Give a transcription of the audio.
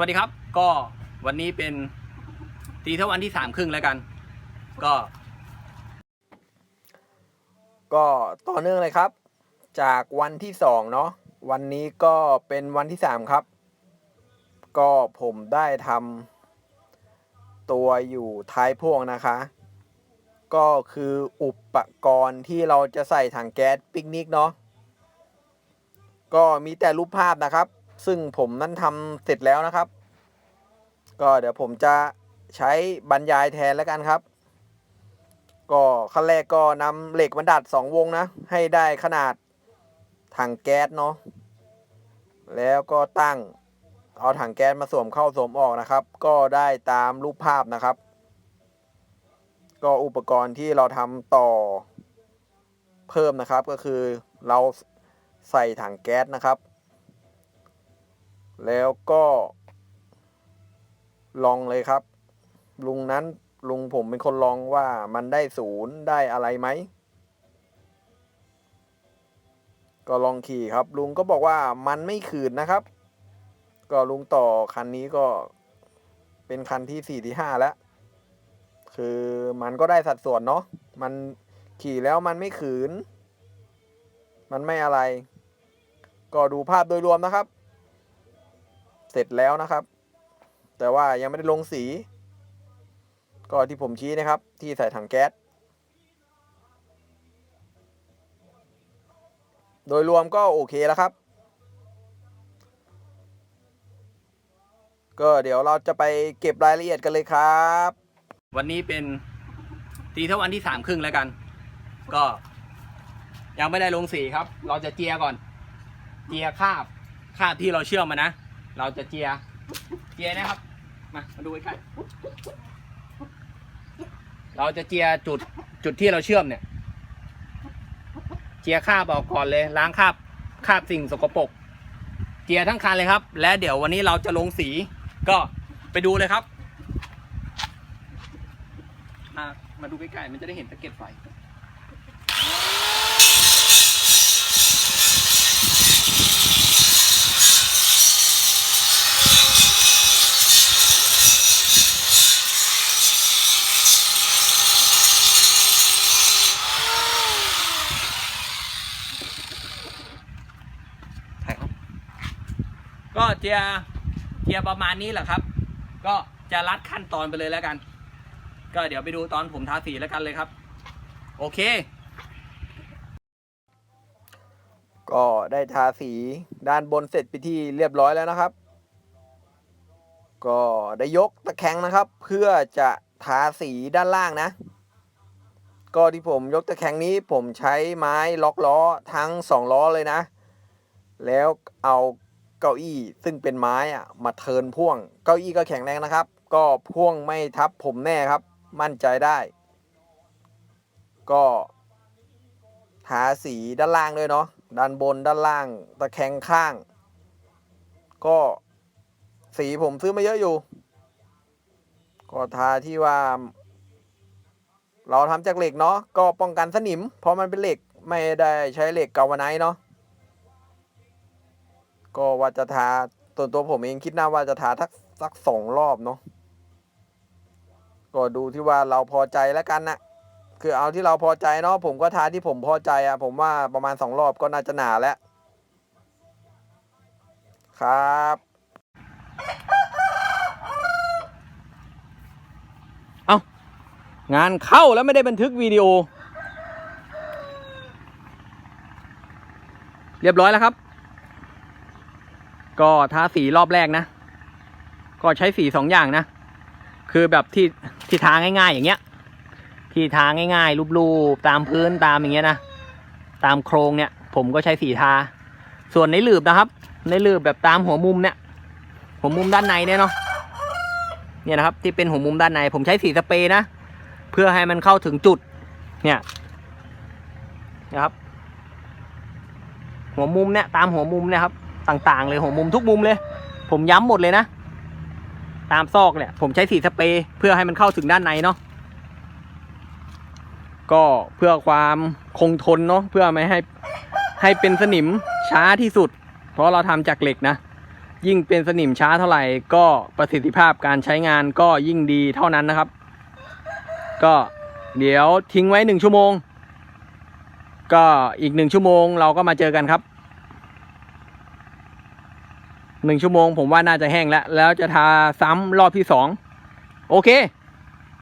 วัสดีครับ ก็วันนี้เป็นตีเท่าวันที่สามครึ่งแล้วกัน ก็ ก็ต่อเนื่องเลยครับ จากวันที่สองเนาะวันนี้ก็เป็นวันที่สามครับ ก็ผมได้ทำตัวอยู่ท้ายพ่วงนะคะ ก็คืออุปกรณ์ที่เราจะใส่ถังแก๊สปิกนิกเนาะก็มีแต่รูปภาพนะครับ ซึ่งผมนั้นทำเสร็จแล้วนะครับ ก็เดี๋ยวผมจะใช้บรรยายแทนแล้วกันครับ ก็ขั้นแรกก็นำเหล็กบรรดัดสองวงนะ ให้ได้ขนาดถังแก๊สเนาะแล้วก็ตั้งเอาถังแก๊สมาสวมเข้าสวมออกนะครับ ก็ได้ตามรูปภาพนะครับ ก็อุปกรณ์ที่เราทำต่อเพิ่มนะครับก็คือเราใส่ถังแก๊สนะครับ แล้วก็ลองเลยครับ ลุงนั้นลุงผมเป็นคนลองว่ามันได้ศูนย์ได้อะไรไหม ก็ลองขี่ครับ ลุงก็บอกว่ามันไม่ขืนนะครับ ก็ลุงต่อคันนี้ก็เป็นคันที่สี่ที่ห้าแล้ว คือมันก็ได้สัดส่วนเนาะมันขี่แล้วมันไม่ขืน มันไม่อะไร ก็ดูภาพโดยรวมนะครับ สร็จแล้วนะครับ แต่ว่ายังไม่ได้ลงสี ก็ที่ผมชี้นะครับ ที่ใส่ถังแก๊ส โดยรวมก็โอเคแล้วครับ ก็เดี๋ยวเราจะไปเก็บรายละเอียดกันเลยครับ วันนี้เป็นตีเท่าวันที่สามครึ่งแล้วกัน ก็ยังไม่ได้ลงสีครับ เราจะเจียก่อน เจียคาบคาบที่เราเชื่อมมานะ เราจะเจีย เจียนะครับ มา มาดูใกล้ๆเราจะเจียจุดจุดที่เราเชื่อมเนี่ย เจียคาบออกก่อนเลย ล้างคาบคาบสิ่งสกปรก เจียทั้งคันเลยครับ และเดี๋ยววันนี้เราจะลงสี ก็ไปดูเลยครับ มา มาดูใกล้ๆ มันจะได้เห็นตะเกียบไฟ ถ่ายครับ ก็เจียเจียประมาณนี้แหละครับ ก็จะรัดขั้นตอนไปเลยแล้วกัน ก็เดี๋ยวไปดูตอนผมทาสีแล้วกันเลยครับ โอเค ก็ได้ทาสีด้านบนเสร็จไปที่เรียบร้อยแล้วนะครับ ก็ได้ยกตะแคงนะครับ เพื่อจะทาสีด้านล่างนะ ก็ที่ผมยกตะแคงนี้ผมใช้ไม้ล็อกล้อทั้งสองล้อเลยนะ แล้วเอา เก้าอี้ซึ่งเป็นไม้อะมาเทินพ่วง เก้าอี้ก็แข็งแรงนะครับ ก็พ่วงไม่ทับผมแน่ครับ มั่นใจได้ ก็ทาสีด้านล่างด้วยเนาะด้านบนด้านล่างตะแคงข้าง ก็สีผมซื้อมาเยอะอยู่ ก็ทาที่ว่า เราทำจากเหล็กเนาะก็ป้องกันสนิม เพราะมันเป็นเหล็กไม่ได้ใช้เหล็กกาวไนเนาะ ก็ว่าจะทาตัวตัวผมเองคิดหน้าว่าจะทาทักสักสองรอบเนาะก็ดูที่ว่าเราพอใจแล้วกันนะคือเอาที่เราพอใจเนาะผมก็ทาที่ผมพอใจอะผมว่าประมาณสองรอบก็น่าจะหนาแล้ว ครับเอางานเข้าแล้วไม่ได้บันทึกวิดีโอ เรียบร้อยแล้วครับ ก็ทาสีรอบแรกนะ ก็ใช้สีสองอย่างนะ คือแบบที่ที่ทาง่ายๆ อย่างเงี้ย ที่ทาง่ายๆรูปๆตามพื้นตามอย่างเงี้ยนะ ตามโครงเนี่ย ผมก็ใช้สีทา ส่วนในหลืบนะครับ ในหลืบแบบตามหัวมุมเนี่ย หัวมุมด้านในเนี่ยเนาะ เนี่ยนะครับ ที่เป็นหัวมุมด้านใน ผมใช้สีสเปรย์นะ เพื่อให้มันเข้าถึงจุด เนี่ยนะครับ หัวมุมเนี่ยตามหัวมุมเนี่ยครับ ต่างๆ เลยหัวมุมทุกมุมเลย ผมย้ำหมดเลยนะ ตามซอกเนี่ย ผมใช้สีสเปรย์เพื่อให้มันเข้าถึงด้านในเนาะก็เพื่อความคงทนเนาะเพื่อไม่ให้ให้เป็นสนิมช้าที่สุด เพราะเราทำจากเหล็กนะ ยิ่งเป็นสนิมช้าเท่าไหร่ ก็ประสิทธิภาพการใช้งานก็ยิ่งดีเท่านั้นนะครับ ก็เดี๋ยวทิ้งไว้หนึ่งชั่วโมง ก็อีกหนึ่งชั่วโมงเราก็มาเจอกันครับ หนึ่งชั่วโมงผมว่าน่าจะแห้งแล้ว แล้วจะทาซ้ำรอบที่สองโอเค